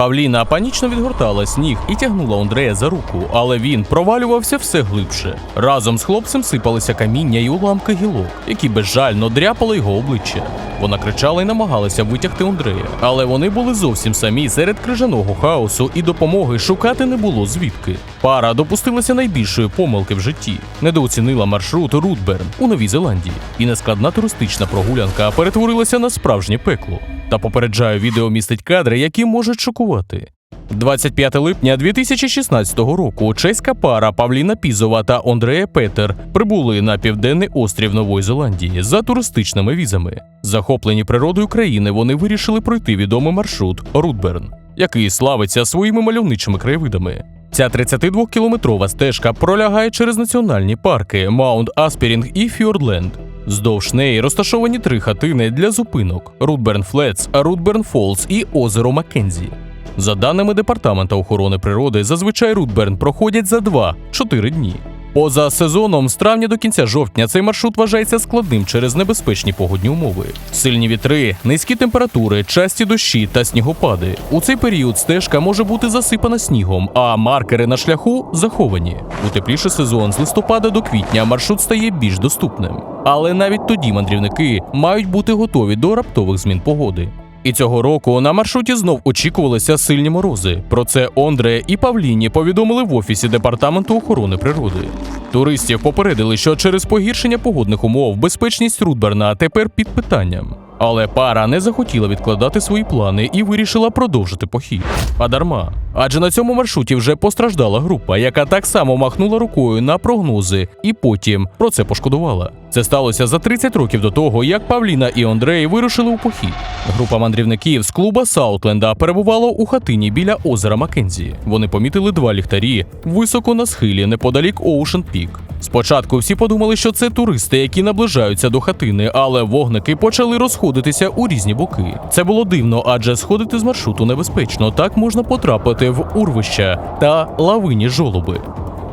Павліна панічно відгортала сніг і тягнула Андрея за руку, але він провалювався все глибше. Разом з хлопцем сипалися каміння і уламки гілок, які безжально дряпали його обличчя. Вона кричала і намагалася витягти Андрея, але вони були зовсім самі серед крижаного хаосу, і допомоги шукати не було звідки. Пара допустилася найбільшої помилки в житті, недооцінила маршрут Рудберн у Новій Зеландії, і нескладна туристична прогулянка перетворилася на справжнє пекло. Та попереджаю, відео містить кадри, які можуть шокувати. 25 липня 2016 року чеська пара Павліна Пізова та Андрея Петер прибули на південний острів Нової Зеландії за туристичними візами. Захоплені природою країни, вони вирішили пройти відомий маршрут Рудберн, який славиться своїми мальовничими краєвидами. Ця 32-кілометрова стежка пролягає через національні парки Маунт Аспірінг і Фьордленд. Здовж неї розташовані три хатини для зупинок: Рудберн Флетс, Рудберн Фолз і озеро Маккензі. За даними Департамента охорони природи, зазвичай Рудберн проходять за 2-4 дні. Поза сезоном з травня до кінця жовтня цей маршрут вважається складним через небезпечні погодні умови. Сильні вітри, низькі температури, часті дощі та снігопади. У цей період стежка може бути засипана снігом, а маркери на шляху заховані. У тепліший сезон з листопада до квітня маршрут стає більш доступним. Але навіть тоді мандрівники мають бути готові до раптових змін погоди. І цього року на маршруті знов очікувалися сильні морози. Про це Ондре і Павліні повідомили в офісі департаменту охорони природи. Туристів попередили, що через погіршення погодних умов безпечність Рудберна тепер під питанням. Але пара не захотіла відкладати свої плани і вирішила продовжити похід. А дарма. Адже на цьому маршруті вже постраждала група, яка так само махнула рукою на прогнози і потім про це пошкодувала. Це сталося за 30 років до того, як Павліна і Андрей вирушили у похід. Група мандрівників з клуба Саутленда перебувала у хатині біля озера Маккензі. Вони помітили два ліхтарі високо на схилі неподалік Оушен Пік. Спочатку всі подумали, що це туристи, які наближаються до хатини, але вогники почали розходитися у різні боки. Це було дивно, адже сходити з маршруту небезпечно. Так можна потрапити в урвища та лавині жолоби.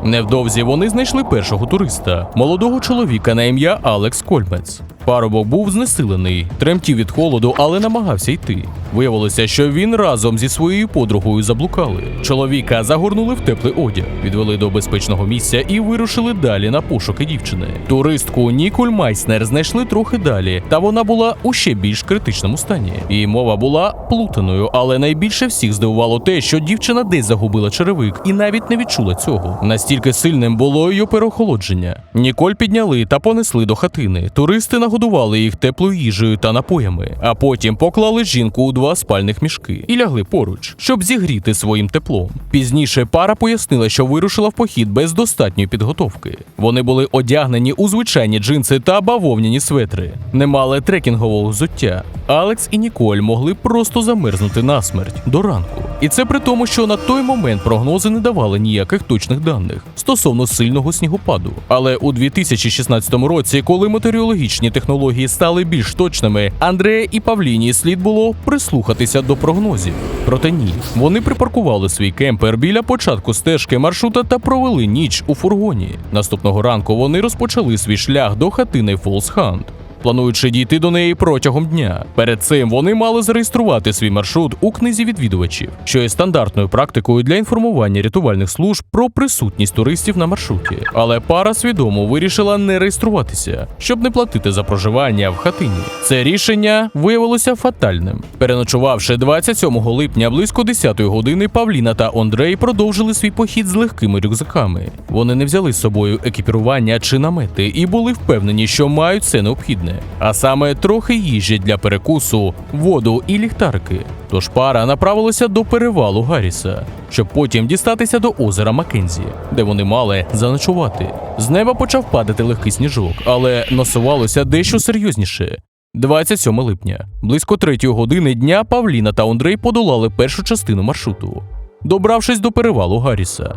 Невдовзі вони знайшли першого туриста, молодого чоловіка на ім'я Алекс Кольмец. Парубок був знесилений, тремтів від холоду, але намагався йти. Виявилося, що він разом зі своєю подругою заблукали. Чоловіка загорнули в теплий одяг, відвели до безпечного місця і вирушили далі на пошуки дівчини. Туристку Ніколь Майснер знайшли трохи далі, та вона була у ще більш критичному стані. Її мова була плутаною, але найбільше всіх здивувало те, що дівчина десь загубила черевик і навіть не відчула цього. Настільки сильним було її переохолодження. Ніколь підняли та понесли до хатини. Туристи нагодували їх теплою їжею та напоями, а потім поклали жінку у два спальних мішки і лягли поруч, щоб зігріти своїм теплом. Пізніше пара пояснила, що вирушила в похід без достатньої підготовки. Вони були одягнені у звичайні джинси та бавовняні светри, не мали трекінгового взуття. Алекс і Ніколь могли просто замерзнути насмерть до ранку. І це при тому, що на той момент прогнози не давали ніяких точних даних стосовно сильного снігопаду. Але у 2016 році, коли метеорологічні технології стали більш точними, Андрея і Павліні слід було прислухатися до прогнозів. Проте ні, вони припаркували свій кемпер біля початку стежки маршрута та провели ніч у фургоні. Наступного ранку вони розпочали свій шлях до хатини Фолсхант. Плануючи дійти до неї протягом дня. Перед цим вони мали зареєструвати свій маршрут у книзі відвідувачів, що є стандартною практикою для інформування рятувальних служб про присутність туристів на маршруті. Але пара свідомо вирішила не реєструватися, щоб не платити за проживання в хатині. Це рішення виявилося фатальним. Переночувавши 27 липня близько 10 години, Павліна та Андрей продовжили свій похід з легкими рюкзаками. Вони не взяли з собою екіпірування чи намети і були впевнені, що мають все необхідне, а саме трохи їжі для перекусу, воду і ліхтарки. Тож пара направилася до перевалу Гарріса, щоб потім дістатися до озера Маккензі, де вони мали заночувати. З неба почав падати легкий сніжок, але носувалося дещо серйозніше. 27 липня, близько 3 години дня Павліна та Андрей подолали першу частину маршруту, добравшись до перевалу Гарріса.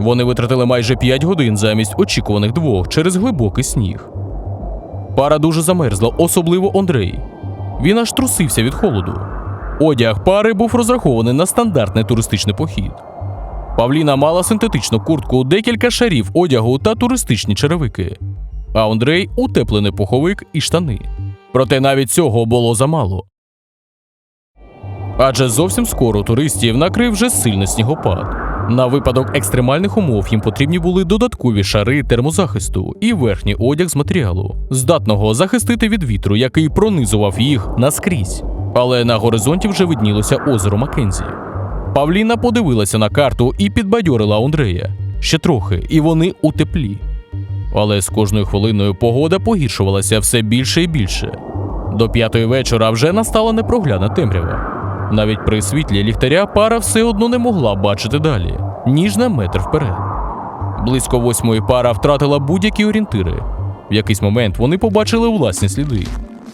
Вони витратили майже 5 годин замість очікуваних двох через глибокий сніг. Пара дуже замерзла, особливо Андрей. Він аж трусився від холоду. Одяг пари був розрахований на стандартний туристичний похід. Павліна мала синтетичну куртку, декілька шарів одягу та туристичні черевики, а Андрей утеплений пуховик і штани. Проте навіть цього було замало. Адже зовсім скоро туристів накрив вже сильний снігопад. На випадок екстремальних умов їм потрібні були додаткові шари термозахисту і верхній одяг з матеріалу, здатного захистити від вітру, який пронизував їх наскрізь. Але на горизонті вже виднілося озеро Маккензі. Павліна подивилася на карту і підбадьорила Ондрея. Ще трохи, і вони у теплі. Але з кожною хвилиною погода погіршувалася все більше і більше. До п'ятої вечора вже настала непрогляна темрява. Навіть при світлі ліхтаря пара все одно не могла бачити далі, ніж на метр вперед. Близько восьмої пара втратила будь-які орієнтири. В якийсь момент вони побачили власні сліди,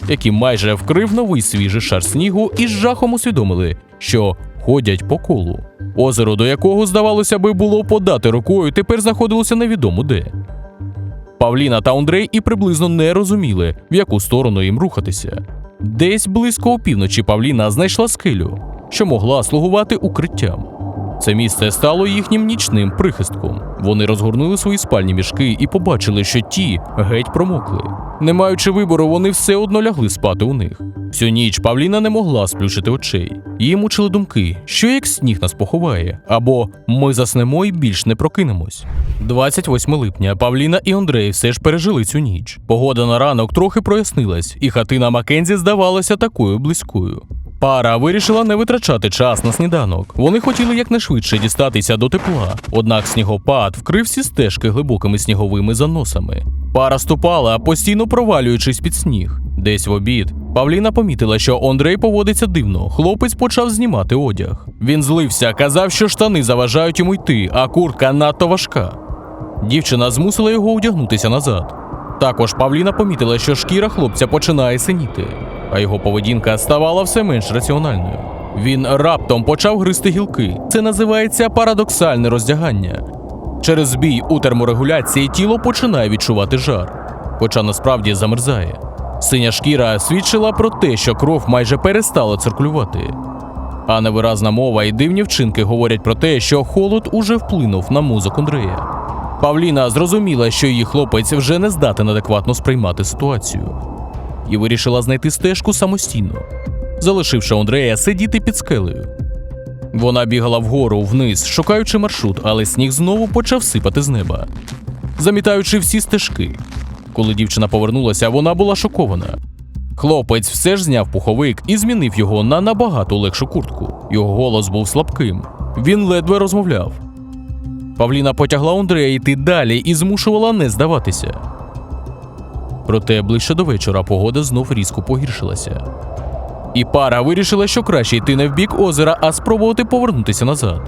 які майже вкрив новий свіжий шар снігу і з жахом усвідомили, що ходять по колу. Озеро, до якого, здавалося би, було подати рукою, тепер знаходилося невідомо де. Павліна та Андрей і приблизно не розуміли, в яку сторону їм рухатися. Десь близько опівночі Павліна знайшла скелю, що могла слугувати укриттям. Це місце стало їхнім нічним прихистком. Вони розгорнули свої спальні мішки і побачили, що ті геть промокли. Не маючи вибору, вони все одно лягли спати у них. Всю ніч Павліна не могла сплющити очей. Її мучили думки, що як сніг нас поховає, або ми заснемо і більш не прокинемось. 28 липня Павліна і Андрей все ж пережили цю ніч. Погода на ранок трохи прояснилась, і хатина Маккензі здавалася такою близькою. Пара вирішила не витрачати час на сніданок. Вони хотіли якнайшвидше дістатися до тепла. Однак снігопад вкрив всі стежки глибокими сніговими заносами. Пара ступала, постійно провалюючись під сніг. Десь в обід Павліна помітила, що Андрей поводиться дивно. Хлопець почав знімати одяг. Він злився, казав, що штани заважають йому йти, а куртка надто важка. Дівчина змусила його одягнутися назад. Також Павліна помітила, що шкіра хлопця починає синіти, а його поведінка ставала все менш раціональною. Він раптом почав гризти гілки. Це називається парадоксальне роздягання. Через збій у терморегуляції тіло починає відчувати жар, хоча насправді замерзає. Синя шкіра свідчила про те, що кров майже перестала циркулювати. А невиразна мова і дивні вчинки говорять про те, що холод уже вплинув на мозок Андрея. Павліна зрозуміла, що її хлопець вже не здатен адекватно сприймати ситуацію, і вирішила знайти стежку самостійно, залишивши Андрея сидіти під скелею. Вона бігала вгору вниз, шукаючи маршрут, але сніг знову почав сипати з неба, замітаючи всі стежки. Коли дівчина повернулася, вона була шокована. Хлопець все ж зняв пуховик і змінив його на набагато легшу куртку. Його голос був слабким. Він ледве розмовляв. Павліна потягла Андрея йти далі і змушувала не здаватися. Проте ближче до вечора погода знов різко погіршилася. І пара вирішила, що краще йти не в бік озера, а спробувати повернутися назад.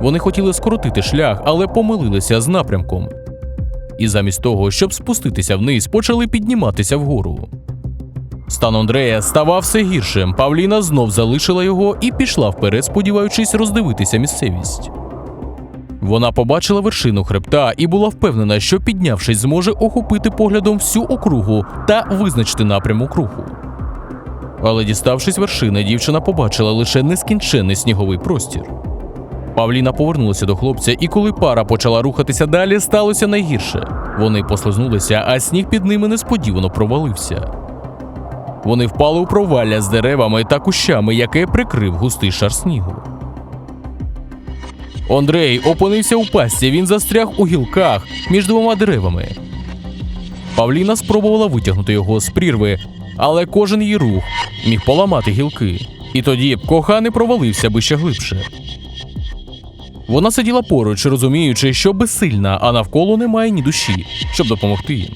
Вони хотіли скоротити шлях, але помилилися з напрямком. І замість того, щоб спуститися вниз, почали підніматися вгору. Стан Андрея ставав все гіршим. Павліна знов залишила його і пішла вперед, сподіваючись роздивитися місцевість. Вона побачила вершину хребта і була впевнена, що піднявшись, зможе охопити поглядом всю округу та визначити напрямок руху. Але діставшись вершини, дівчина побачила лише нескінченний сніговий простір. Павліна повернулася до хлопця, і коли пара почала рухатися далі, сталося найгірше. Вони послизнулися, а сніг під ними несподівано провалився. Вони впали у провалля з деревами та кущами, яке прикрив густий шар снігу. Андрей опинився у пастці, він застряг у гілках між двома деревами. Павліна спробувала витягнути його з прірви, але кожен її рух міг поламати гілки. І тоді коханий провалився би ще глибше. Вона сиділа поруч, розуміючи, що безсильна, а навколо немає ні душі, щоб допомогти їм.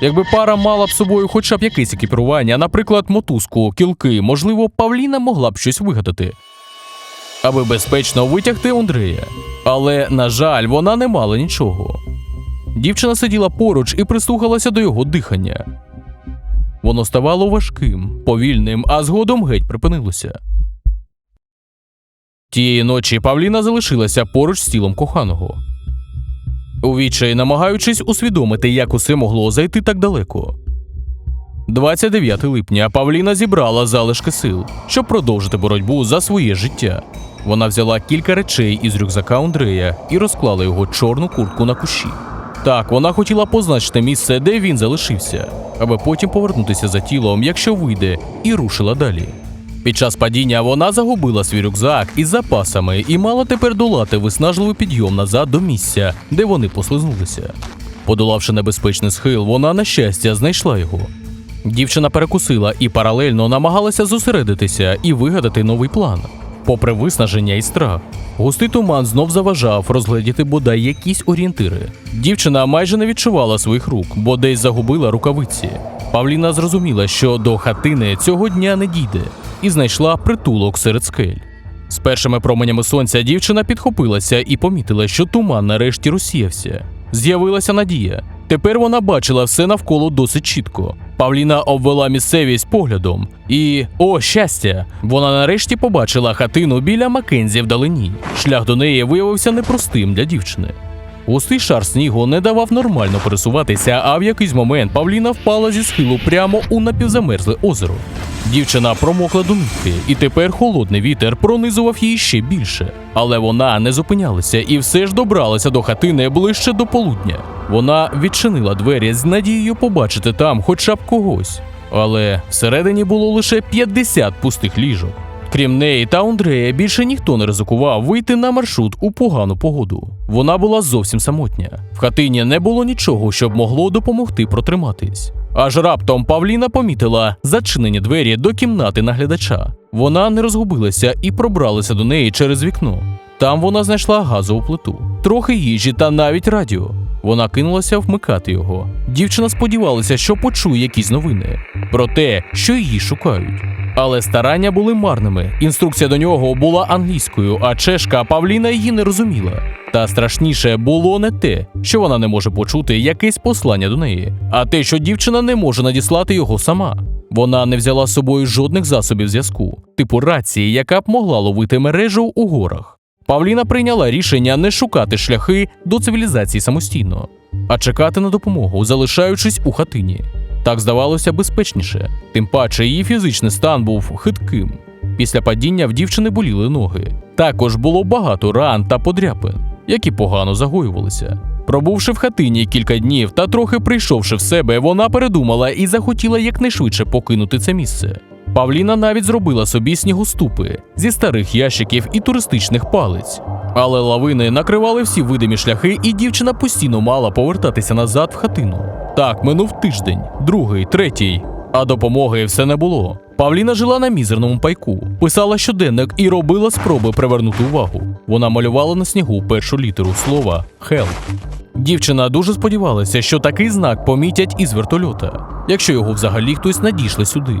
Якби пара мала б собою хоча б якесь екіпірування, наприклад, мотузку, кілки, можливо, Павліна могла б щось вигадати, аби безпечно витягти Андрея. Але, на жаль, вона не мала нічого. Дівчина сиділа поруч і прислухалася до його дихання. Воно ставало важким, повільним, а згодом геть припинилося. Тієї ночі Павліна залишилася поруч з тілом коханого. У відчаї намагаючись усвідомити, як усе могло зайти так далеко. 29 липня Павліна зібрала залишки сил, щоб продовжити боротьбу за своє життя. Вона взяла кілька речей із рюкзака Андрея і розклала його чорну куртку на кущі. Так, вона хотіла позначити місце, де він залишився, аби потім повернутися за тілом, якщо вийде, і рушила далі. Під час падіння вона загубила свій рюкзак із запасами і мала тепер долати виснажливий підйом назад до місця, де вони послизнулися. Подолавши небезпечний схил, вона, на щастя, знайшла його. Дівчина перекусила і паралельно намагалася зосередитися і вигадати новий план. Попри виснаження і страх, густий туман знов заважав розгледіти бодай якісь орієнтири. Дівчина майже не відчувала своїх рук, бо десь загубила рукавиці. Павліна зрозуміла, що до хатини цього дня не дійде, і знайшла притулок серед скель. З першими променями сонця дівчина підхопилася і помітила, що туман нарешті розсіявся. З'явилася надія. Тепер вона бачила все навколо досить чітко. Павліна обвела місцевість поглядом, і о, щастя! Вона нарешті побачила хатину біля Маккензі вдалині. Шлях до неї виявився непростим для дівчини. Густий шар снігу не давав нормально пересуватися, а в якийсь момент Павліна впала зі схилу прямо у напівзамерзле озеро. Дівчина промокла до нитки, і тепер холодний вітер пронизував її ще більше. Але вона не зупинялася і все ж добралася до хатини ближче до полудня. Вона відчинила двері з надією побачити там хоча б когось. Але всередині було лише 50 пустих ліжок. Крім неї та Андрея, більше ніхто не ризикував вийти на маршрут у погану погоду. Вона була зовсім самотня. В хатині не було нічого, щоб могло допомогти протриматись. Аж раптом Павліна помітила зачинені двері до кімнати наглядача. Вона не розгубилася і пробралася до неї через вікно. Там вона знайшла газову плиту, трохи їжі та навіть радіо. Вона кинулася вмикати його. Дівчина сподівалася, що почує якісь новини про те, що її шукають. Але старання були марними. Інструкція до нього була англійською, а чешка Павліна її не розуміла. Та страшніше було не те, що вона не може почути якесь послання до неї, а те, що дівчина не може надіслати його сама. Вона не взяла з собою жодних засобів зв'язку, типу рації, яка б могла ловити мережу у горах. Павліна прийняла рішення не шукати шляхи до цивілізації самостійно, а чекати на допомогу, залишаючись у хатині. Так здавалося безпечніше, тим паче її фізичний стан був хитким. Після падіння в дівчини боліли ноги. Також було багато ран та подряпин, які погано загоювалися. Пробувши в хатині кілька днів та трохи прийшовши в себе, вона передумала і захотіла якнайшвидше покинути це місце. Павліна навіть зробила собі снігоступи зі старих ящиків і туристичних палиць. Але лавини накривали всі видимі шляхи, і дівчина постійно мала повертатися назад в хатину. Так минув тиждень, другий, третій, а допомоги все не було. Павліна жила на мізерному пайку, писала щоденник і робила спроби привернути увагу. Вона малювала на снігу першу літеру слова «Help». Дівчина дуже сподівалася, що такий знак помітять із вертольота, якщо його взагалі хтось надійшле сюди.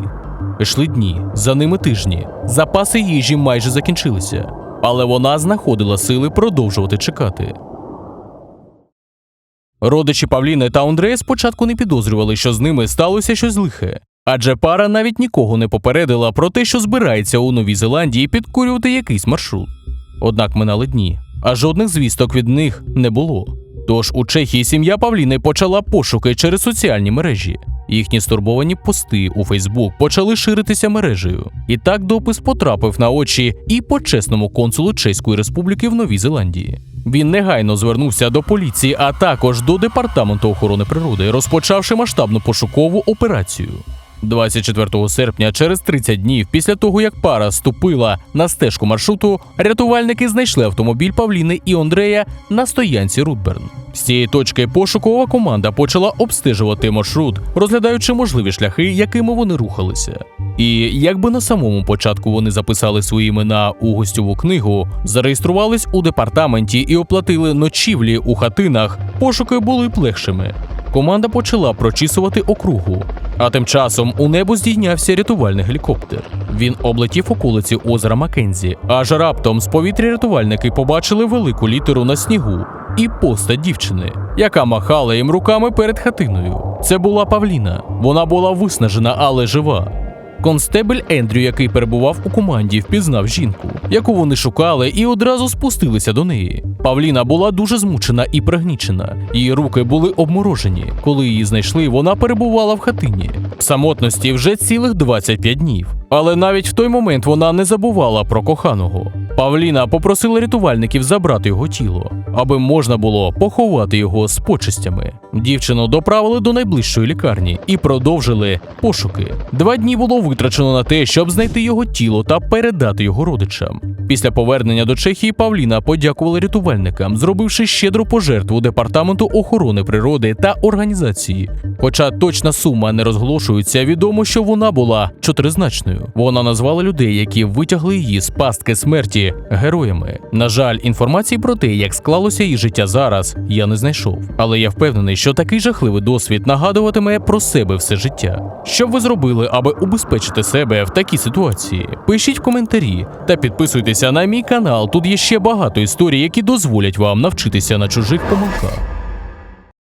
Йшли дні, за ними тижні. Запаси їжі майже закінчилися, але вона знаходила сили продовжувати чекати. Родичі Павліни та Андрея спочатку не підозрювали, що з ними сталося щось лихе, адже пара навіть нікого не попередила про те, що збирається у Новій Зеландії підкурювати якийсь маршрут. Однак минали дні, а жодних звісток від них не було. Тож у Чехії сім'я Павліни почала пошуки через соціальні мережі. Їхні стурбовані пости у Фейсбук почали ширитися мережею. І так допис потрапив на очі і почесному консулу Чеської Республіки в Новій Зеландії. Він негайно звернувся до поліції, а також до департаменту охорони природи, розпочавши масштабну пошукову операцію. 24 серпня, через 30 днів після того, як пара ступила на стежку маршруту, рятувальники знайшли автомобіль Павліни і Андрея на стоянці Рудберн. З цієї точки пошукова команда почала обстежувати маршрут, розглядаючи можливі шляхи, якими вони рухалися. І якби на самому початку вони записали свої імена у гостьову книгу, зареєструвались у департаменті і оплатили ночівлі у хатинах, пошуки були б легшими. Команда почала прочісувати округу. А тим часом у небо здійнявся рятувальний гелікоптер. Він облетів околиці озера Маккензі, аж раптом з повітря рятувальники побачили велику літеру на снігу і постать дівчини, яка махала їм руками перед хатиною. Це була Павліна. Вона була виснажена, але жива. Констебель Ендрю, який перебував у команді, впізнав жінку, яку вони шукали, і одразу спустилися до неї. Павліна була дуже змучена і пригнічена. Її руки були обморожені. Коли її знайшли, вона перебувала в хатині. В самотності вже цілих 25 днів. Але навіть в той момент вона не забувала про коханого. Павліна попросила рятувальників забрати його тіло, аби можна було поховати його з почестями. Дівчину доправили до найближчої лікарні і продовжили пошуки. Два дні було витрачено на те, щоб знайти його тіло та передати його родичам. Після повернення до Чехії Павліна подякувала рятувальникам, зробивши щедру пожертву департаменту охорони природи та організації. Хоча точна сума не розголошується, відомо, що вона була чотиризначною. Вона назвала людей, які витягли її з пастки смерті, героями. На жаль, інформації про те, як склалося її життя зараз, я не знайшов. Але я впевнений, що такий жахливий досвід нагадуватиме про себе все життя. Що б ви зробили, аби убезпечити себе в такій ситуації? Пишіть в коментарі та підписуйтеся на мій канал. Тут є ще багато історій, які дозволять вам навчитися на чужих помилках.